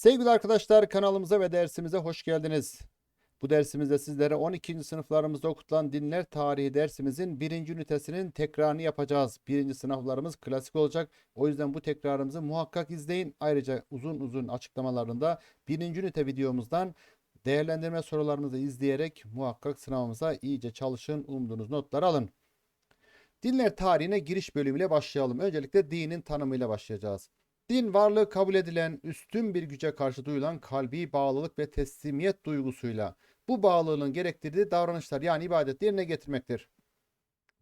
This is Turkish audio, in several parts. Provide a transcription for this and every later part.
Sevgili arkadaşlar kanalımıza ve dersimize hoş geldiniz. Bu dersimizde sizlere 12. sınıflarımızda okutulan dinler tarihi dersimizin birinci ünitesinin tekrarını yapacağız. Birinci sınavlarımız klasik olacak. O yüzden bu tekrarımızı muhakkak izleyin. Ayrıca uzun uzun açıklamalarında birinci ünite videomuzdan değerlendirme sorularımızı izleyerek muhakkak sınavımıza iyice çalışın. Umduğunuz notları alın. Dinler tarihine giriş bölümüyle başlayalım. Öncelikle dinin tanımıyla başlayacağız. Din varlığı kabul edilen üstün bir güce karşı duyulan kalbi bağlılık ve teslimiyet duygusuyla bu bağlılığın gerektirdiği davranışlar yani ibadet yerine getirmektir.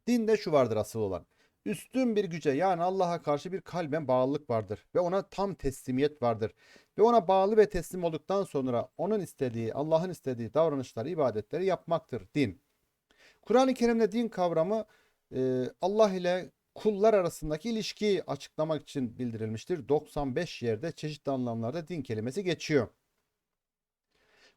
Dinde şu vardır asıl olan. Üstün bir güce yani Allah'a karşı bir kalben bağlılık vardır ve ona tam teslimiyet vardır. Ve ona bağlı ve teslim olduktan sonra onun istediği, Allah'ın istediği davranışları, ibadetleri yapmaktır din. Kur'an-ı Kerim'de din kavramı Allah ile kullar arasındaki ilişkiyi açıklamak için bildirilmiştir. 95 yerde çeşitli anlamlarda din kelimesi geçiyor.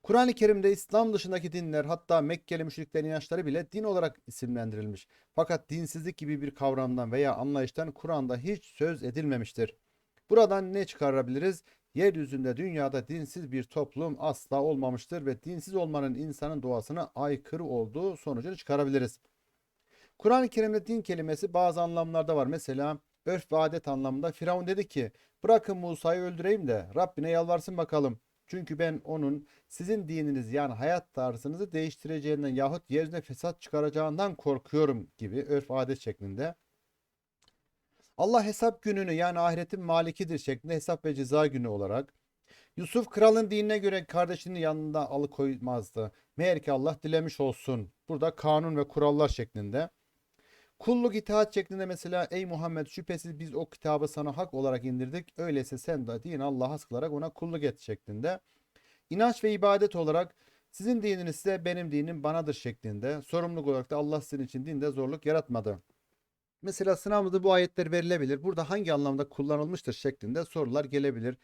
Kur'an-ı Kerim'de İslam dışındaki dinler hatta Mekkeli müşriklerin inançları bile din olarak isimlendirilmiş. Fakat dinsizlik gibi bir kavramdan veya anlayıştan Kur'an'da hiç söz edilmemiştir. Buradan ne çıkarabiliriz? Yeryüzünde dünyada dinsiz bir toplum asla olmamıştır ve dinsiz olmanın insanın doğasına aykırı olduğu sonucunu çıkarabiliriz. Kur'an-ı Kerim'de din kelimesi bazı anlamlarda var. Mesela örf ve adet anlamında Firavun dedi ki bırakın Musa'yı öldüreyim de Rabbine yalvarsın bakalım. Çünkü ben onun sizin dininiz yani hayat tarzınızı değiştireceğinden yahut yerine fesat çıkaracağından korkuyorum gibi örf adet şeklinde. Allah hesap gününü yani ahiretin malikidir şeklinde hesap ve ceza günü olarak. Yusuf kralın dinine göre kardeşinin yanında alıkoymazdı. Meğer ki Allah dilemiş olsun. Burada kanun ve kurallar şeklinde. Kulluk itaat şeklinde mesela ey Muhammed şüphesiz biz o kitabı sana hak olarak indirdik. Öyleyse sen de din Allah'a sıkılarak ona kulluk et şeklinde. İnanç ve ibadet olarak sizin dininiz ise benim dinim banadır şeklinde. Sorumluluk olarak da Allah sizin için dinde zorluk yaratmadı. Mesela sınavımızda bu ayetler verilebilir. Burada hangi anlamda kullanılmıştır şeklinde sorular gelebilir.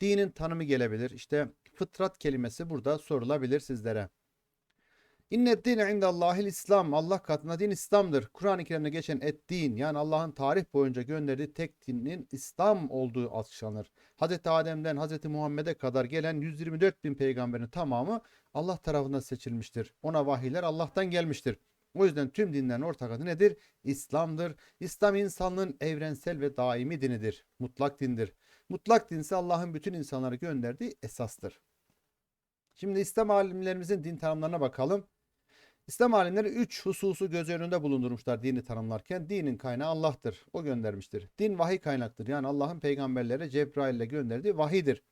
Dinin tanımı gelebilir. İşte fıtrat kelimesi burada sorulabilir sizlere. İnne dine indallahil İslam. Allah katında din İslam'dır. Kur'an-ı Kerim'de geçen et din yani Allah'ın tarih boyunca gönderdiği tek dinin İslam olduğu açıklanır. Hz. Adem'den Hz. Muhammed'e kadar gelen 124 bin peygamberin tamamı Allah tarafından seçilmiştir. Ona vahiyler Allah'tan gelmiştir. O yüzden tüm dinlerin ortak adı nedir? İslam'dır. İslam insanlığın evrensel ve daimi dinidir. Mutlak dindir. Mutlak din ise Allah'ın bütün insanlara gönderdiği esastır. Şimdi İslam alimlerimizin din tanımlarına bakalım. İslam alimleri üç hususu göz önünde bulundurmuşlar dini tanımlarken. Dinin kaynağı Allah'tır. O göndermiştir. Din vahiy kaynaktır. Yani Allah'ın peygamberlere Cebrail ile gönderdiği vahidir.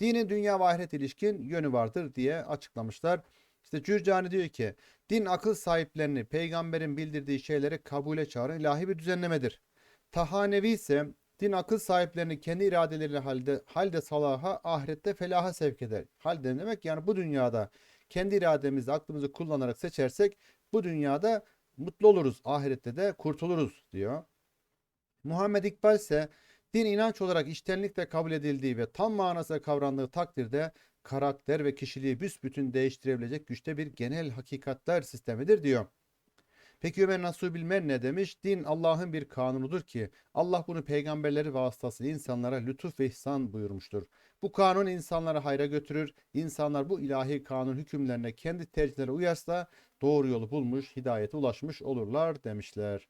Dinin dünya ve ahiret ilişkin yönü vardır diye açıklamışlar. İşte Cürcani diyor ki din akıl sahiplerini peygamberin bildirdiği şeyleri kabule çağıran ilahi bir düzenlemedir. Tahanevi ise din akıl sahiplerini kendi iradeleriyle halde, halde salaha ahirette felaha sevk eder. Halde demek yani bu dünyada kendi irademizle aklımızı kullanarak seçersek bu dünyada mutlu oluruz. Ahirette de kurtuluruz diyor. Muhammed İkbal ise din inanç olarak içtenlikle kabul edildiği ve tam manasıyla kavrandığı takdirde karakter ve kişiliği büsbütün değiştirebilecek güçte bir genel hakikatler sistemidir diyor. Peki Ömer Nasuh Bilmen ne demiş? Din Allah'ın bir kanunudur ki Allah bunu peygamberleri vasıtasıyla insanlara lütuf ve ihsan buyurmuştur. Bu kanun insanları hayra götürür. İnsanlar bu ilahi kanun hükümlerine kendi tercihlerine uyarsa doğru yolu bulmuş, hidayete ulaşmış olurlar demişler.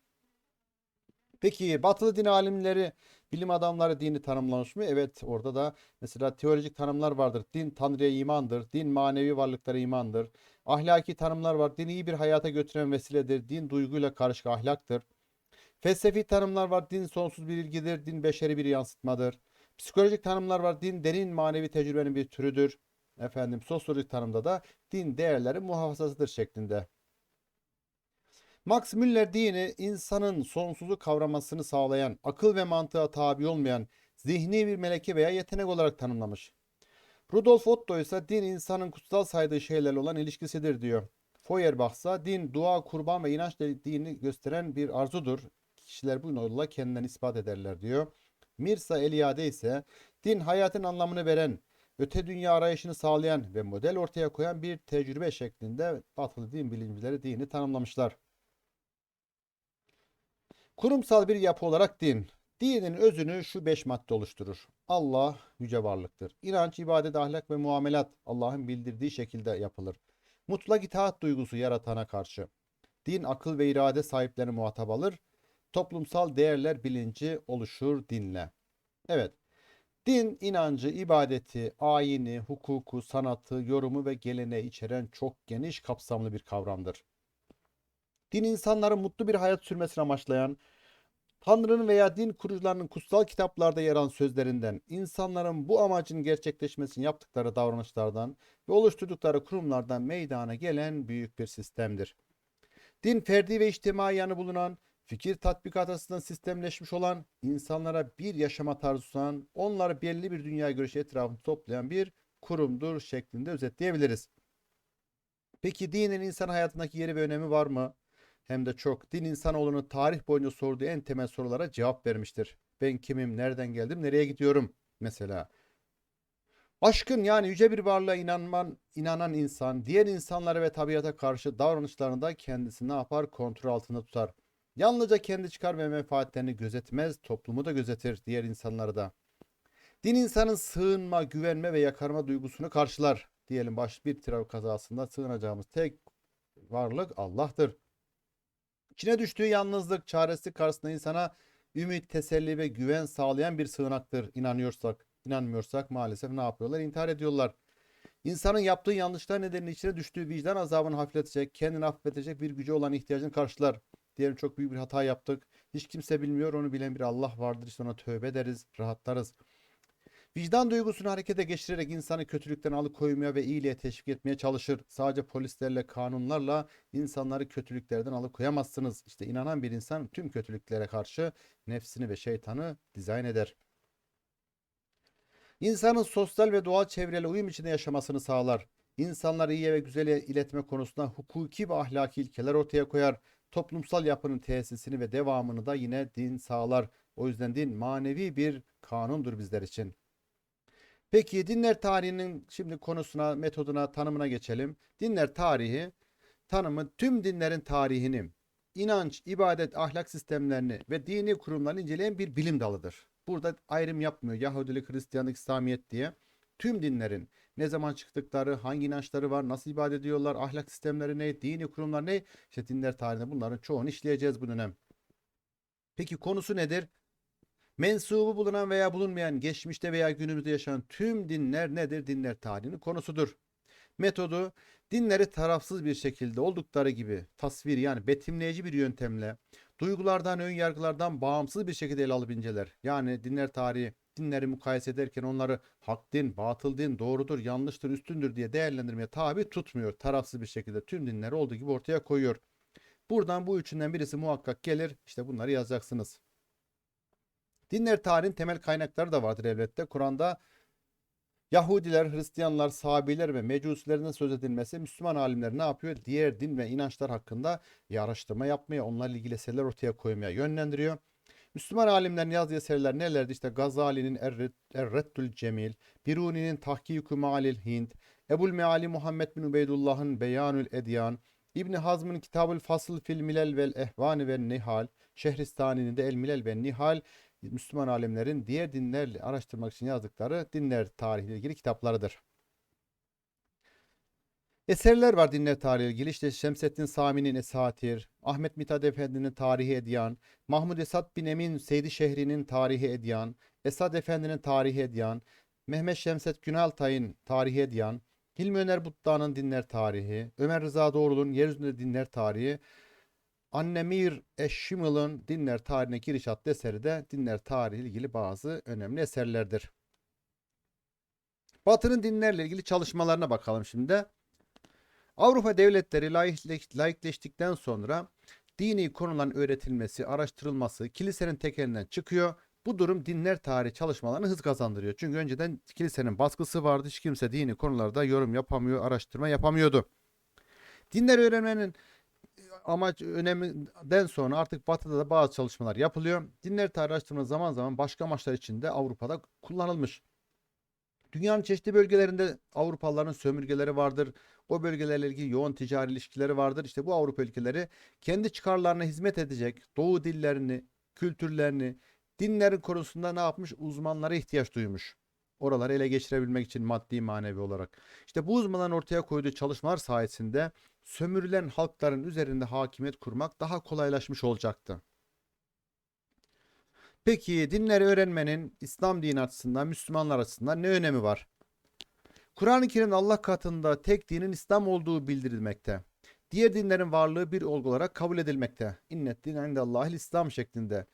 Peki batılı din alimleri, bilim adamları dini tanımlamış mı? Evet orada da mesela teolojik tanımlar vardır. Din Tanrı'ya imandır. Din manevi varlıklara imandır. Ahlaki tanımlar var. Din iyi bir hayata götüren vesiledir. Din duyguyla karışık ahlaktır. Felsefi tanımlar var. Din sonsuz bir ilgidir. Din beşeri bir yansıtmadır. Psikolojik tanımlar var. Din derin manevi tecrübenin bir türüdür. Efendim sosyolojik tanımda da din değerlerin muhafazasıdır şeklinde. Max Müller dini insanın sonsuzu kavramasını sağlayan, akıl ve mantığa tabi olmayan, zihni bir meleke veya yetenek olarak tanımlamış. Rudolf Otto ise din insanın kutsal saydığı şeylerle olan ilişkisidir diyor. Feuerbach ise din, dua, kurban ve inanç dini gösteren bir arzudur. Kişiler bu yolla kendilerini ispat ederler diyor. Mirza Eliade ise din hayatın anlamını veren, öte dünya arayışını sağlayan ve model ortaya koyan bir tecrübe şeklinde batılı din bilimcileri dini tanımlamışlar. Kurumsal bir yapı olarak din. Dinin özünü şu beş madde oluşturur. Allah yüce varlıktır. İnanç, ibadet, ahlak ve muamelat Allah'ın bildirdiği şekilde yapılır. Mutlak itaat duygusu yaratana karşı. Din akıl ve irade sahiplerini muhatap alır. Toplumsal değerler bilinci oluşur dinle. Evet. Din inancı, ibadeti, ayini, hukuku, sanatı, yorumu ve geleneği içeren çok geniş kapsamlı bir kavramdır. Din insanların mutlu bir hayat sürmesini amaçlayan, Tanrı'nın veya din kurucularının kutsal kitaplarda yer alan sözlerinden, insanların bu amacın gerçekleşmesini yaptıkları davranışlardan ve oluşturdukları kurumlardan meydana gelen büyük bir sistemdir. Din ferdi ve içtimai yanı bulunan, fikir tatbikat açısından sistemleşmiş olan, insanlara bir yaşama tarzı sunan, onları belli bir dünya görüşü etrafında toplayan bir kurumdur şeklinde özetleyebiliriz. Peki dinin insan hayatındaki yeri ve önemi var mı? Hem de çok. Din insanoğlunun tarih boyunca sorduğu en temel sorulara cevap vermiştir. Ben kimim, nereden geldim, nereye gidiyorum mesela. Aşkın yani yüce bir varlığa inanman, inanan insan diğer insanlara ve tabiata karşı davranışlarında kendisini ne yapar? Kontrol altında tutar. Yalnızca kendi çıkar ve menfaatlerini gözetmez, toplumu da gözetir, diğer insanları da. Din insanın sığınma, güvenme ve yakarma duygusunu karşılar. Diyelim baş bir trafik kazasında sığınacağımız tek varlık Allah'tır. İçine düştüğü yalnızlık, çaresizlik karşısında insana ümit, teselli ve güven sağlayan bir sığınaktır. İnanıyorsak, inanmıyorsak maalesef ne yapıyorlar? İntihar ediyorlar. İnsanın yaptığı yanlışlar nedeniyle içine düştüğü vicdan azabını hafifletecek, kendini affedecek bir gücü olan ihtiyacını karşılar. Diyelim çok büyük bir hata yaptık. Hiç kimse bilmiyor, onu bilen bir Allah vardır. İşte ona tövbe ederiz, rahatlarız. Vicdan duygusunu harekete geçirerek insanı kötülükten alıkoymaya ve iyiliğe teşvik etmeye çalışır. Sadece polislerle, kanunlarla insanları kötülüklerden alıkoyamazsınız. İşte inanan bir insan tüm kötülüklere karşı nefsini ve şeytanı dizayn eder. İnsanın sosyal ve doğal çevreyle uyum içinde yaşamasını sağlar. İnsanları iyiye ve güzele iletme konusunda hukuki ve ahlaki ilkeler ortaya koyar. Toplumsal yapının tesisini ve devamını da yine din sağlar. O yüzden din manevi bir kanundur bizler için. Peki dinler tarihinin şimdi konusuna, metoduna, tanımına geçelim. Dinler tarihi tanımı tüm dinlerin tarihini, inanç, ibadet, ahlak sistemlerini ve dini kurumlarını inceleyen bir bilim dalıdır. Burada ayrım yapmıyor Yahudilik, Hristiyanlık, İslamiyet diye. Tüm dinlerin ne zaman çıktıkları, hangi inançları var, nasıl ibadet ediyorlar, ahlak sistemleri ne, dini kurumlar ne? İşte dinler tarihinde bunların çoğunu işleyeceğiz bu dönem. Peki konusu nedir? Mensubu bulunan veya bulunmayan, geçmişte veya günümüzde yaşanan tüm dinler nedir? Dinler tarihinin konusudur. Metodu dinleri tarafsız bir şekilde oldukları gibi tasvir yani betimleyici bir yöntemle duygulardan, ön yargılardan bağımsız bir şekilde ele alıp inceler. Yani dinler tarihi dinleri mukayese ederken onları hak din, batıl din, doğrudur, yanlıştır, üstündür diye değerlendirmeye tabi tutmuyor. Tarafsız bir şekilde tüm dinleri olduğu gibi ortaya koyuyor. Buradan bu üçünden birisi muhakkak gelir. İşte bunları yazacaksınız. Dinler tarihin temel kaynakları da vardır elbette. Kur'an'da Yahudiler, Hristiyanlar, Sabiler ve Mecusilerden söz edilmesi Müslüman alimler ne yapıyor? Diğer din ve inançlar hakkında araştırma yapmaya, onlarla ilgili eserler ortaya koymaya yönlendiriyor. Müslüman alimlerin yazdığı eserler nelerdi? İşte Gazali'nin Er-Reddül Cemil, Biruni'nin Tahkik-ü Ma'alil Hind, Ebul Meali Muhammed bin Ubeydullah'ın Beyanül Edyan, İbni Hazm'ın Kitabül Fasıl fil Milel vel Ehvani ve Nihal, Şehristani'nin de El Milel ve Nihal, Müslüman alimlerin diğer dinlerle araştırmak için yazdıkları dinler tarihiyle ilgili kitaplarıdır. Eserler var dinler tarihiyle ilgili. İşte Şemsettin Sami'nin Esatir, Ahmet Mithat Efendi'nin Tarihi Edyan, Mahmud Esad bin Emin Seydi Şehri'nin Tarihi Edyan, Esad Efendi'nin Tarihi Edyan, Mehmet Şemset Günaltay'ın Tarihi Edyan, Hilmi Öner Butta'nın Dinler Tarihi, Ömer Rıza Doğrulu'nun Yeryüzünde Dinler Tarihi, Annemir Eşşimil'in Dinler Tarihine Giriş adlı eseri de dinler tarihi ilgili bazı önemli eserlerdir. Batı'nın dinlerle ilgili çalışmalarına bakalım şimdi. Avrupa devletleri laikleştikten sonra dini konuların öğretilmesi, araştırılması kilisenin tekelinden çıkıyor. Bu durum dinler tarihi çalışmalarını hız kazandırıyor. Çünkü önceden kilisenin baskısı vardı. Hiç kimse dini konularda yorum yapamıyor, araştırma yapamıyordu. Dinler öğrenmenin amaç öneminden sonra artık Batı'da da bazı çalışmalar yapılıyor. Dinler tarihi araştırma zaman zaman başka amaçlar için de Avrupa'da kullanılmış. Dünyanın çeşitli bölgelerinde Avrupalıların sömürgeleri vardır. O bölgelerle ilgili yoğun ticari ilişkileri vardır. İşte bu Avrupa ülkeleri kendi çıkarlarına hizmet edecek Doğu dillerini, kültürlerini, dinlerin konusunda ne yapmış? Uzmanlara ihtiyaç duymuş. Oraları ele geçirebilmek için maddi manevi olarak. İşte bu uzmanların ortaya koyduğu çalışmalar sayesinde sömürülen halkların üzerinde hakimiyet kurmak daha kolaylaşmış olacaktı. Peki dinleri öğrenmenin İslam dini açısından, Müslümanlar açısından ne önemi var? Kur'an-ı Kerim'de Allah katında tek dinin İslam olduğu bildirilmekte. Diğer dinlerin varlığı bir olgu olarak kabul edilmekte. İnnet din indallahil İslam şeklinde.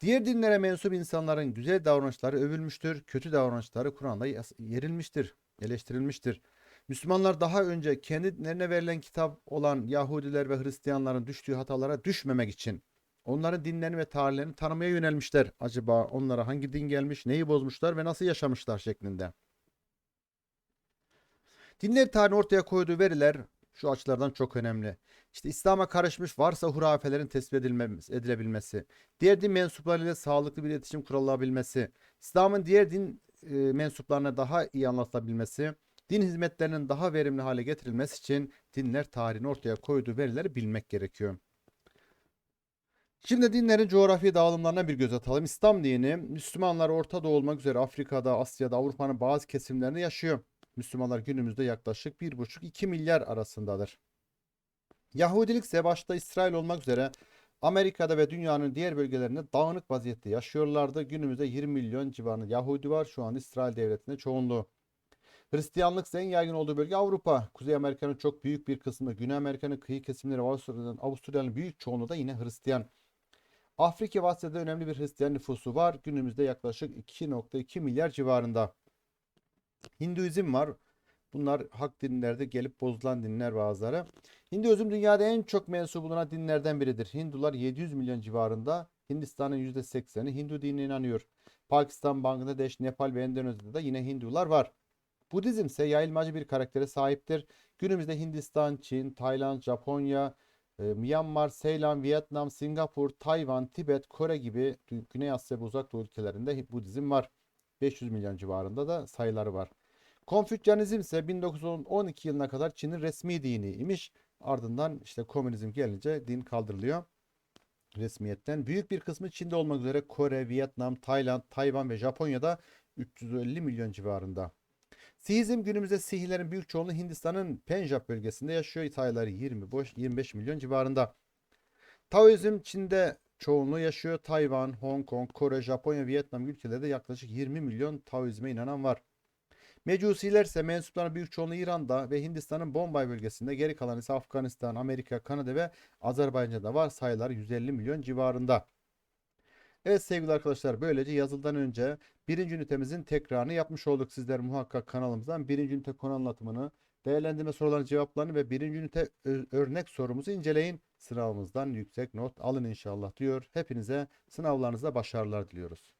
Diğer dinlere mensup insanların güzel davranışları övülmüştür, kötü davranışları Kur'an'da yerilmiştir, eleştirilmiştir. Müslümanlar daha önce kendi dinlerine verilen kitap olan Yahudiler ve Hristiyanların düştüğü hatalara düşmemek için onların dinlerini ve tarihlerini tanımaya yönelmişler. Acaba onlara hangi din gelmiş, neyi bozmuşlar ve nasıl yaşamışlar şeklinde. Dinler tarihinin ortaya koyduğu veriler şu açılardan çok önemli. İşte İslam'a karışmış varsa hurafelerin tespit edilebilmesi, diğer din mensuplarıyla sağlıklı bir iletişim kurulabilmesi, İslam'ın diğer din mensuplarına daha iyi anlatılabilmesi, din hizmetlerinin daha verimli hale getirilmesi için dinler tarihinin ortaya koyduğu verileri bilmek gerekiyor. Şimdi dinlerin coğrafi dağılımlarına bir göz atalım. İslam dini Müslümanlar Orta Doğu olmak üzere Afrika'da, Asya'da, Avrupa'nın bazı kesimlerinde yaşıyor. Müslümanlar günümüzde yaklaşık 1,5-2 milyar arasındadır. Yahudilik ise başta İsrail olmak üzere Amerika'da ve dünyanın diğer bölgelerinde dağınık vaziyette yaşıyorlardı. Günümüzde 20 milyon civarında Yahudi var. Şu an İsrail devletinde çoğunluğu. Hristiyanlık en yaygın olduğu bölge Avrupa. Kuzey Amerika'nın çok büyük bir kısmı, Güney Amerika'nın kıyı kesimleri, Avustralya'nın, Avustralya'nın büyük çoğunluğu da yine Hristiyan. Afrika ve Asya'da önemli bir Hristiyan nüfusu var. Günümüzde yaklaşık 2.2 milyar civarında. Hinduizm var. Bunlar hak dinlerde gelip bozulan dinler bazıları. Hinduizm dünyada en çok mensup bulunan dinlerden biridir. Hindular 700 milyon civarında. Hindistan'ın %80'i Hindu dinine inanıyor. Pakistan, Bangladeş, Nepal ve Endonezya'da da yine Hindular var. Budizm ise yayılmacı bir karaktere sahiptir. Günümüzde Hindistan, Çin, Tayland, Japonya, e, Myanmar, Seylan, Vietnam, Singapur, Tayvan, Tibet, Kore gibi Güney Asya ve Uzak Doğu ülkelerinde Budizm var. 500 milyon civarında da sayıları var. Konfüçyanizm ise 1912 yılına kadar Çin'in resmi dini imiş. Ardından işte komünizm gelince din kaldırılıyor resmiyetten. Büyük bir kısmı Çin'de olmak üzere Kore, Vietnam, Tayland, Tayvan ve Japonya'da 350 milyon civarında. Sihizm günümüzde Sihilerin büyük çoğunluğu Hindistan'ın Penjab bölgesinde yaşıyor. Sayıları 20 boş 25 milyon civarında. Taoizm Çin'de çoğunluğu yaşıyor. Tayvan, Hong Kong, Kore, Japonya, Vietnam ülkelerinde yaklaşık 20 milyon Taoizme inanan var. Mecusiler ise mensuplarının büyük çoğunluğu İran'da ve Hindistan'ın Bombay bölgesinde. Geri kalan ise Afganistan, Amerika, Kanada ve Azerbaycan'da var. Sayılar 150 milyon civarında. Evet sevgili arkadaşlar böylece yazıldan önce birinci ünitemizin tekrarını yapmış olduk. Sizler muhakkak kanalımızdan birinci ünite konu anlatımını, değerlendirme sorularının cevaplarını ve birinci ünite örnek sorumuzu inceleyin. Sınavımızdan yüksek not alın inşallah diyor. Hepinize sınavlarınızda başarılar diliyoruz.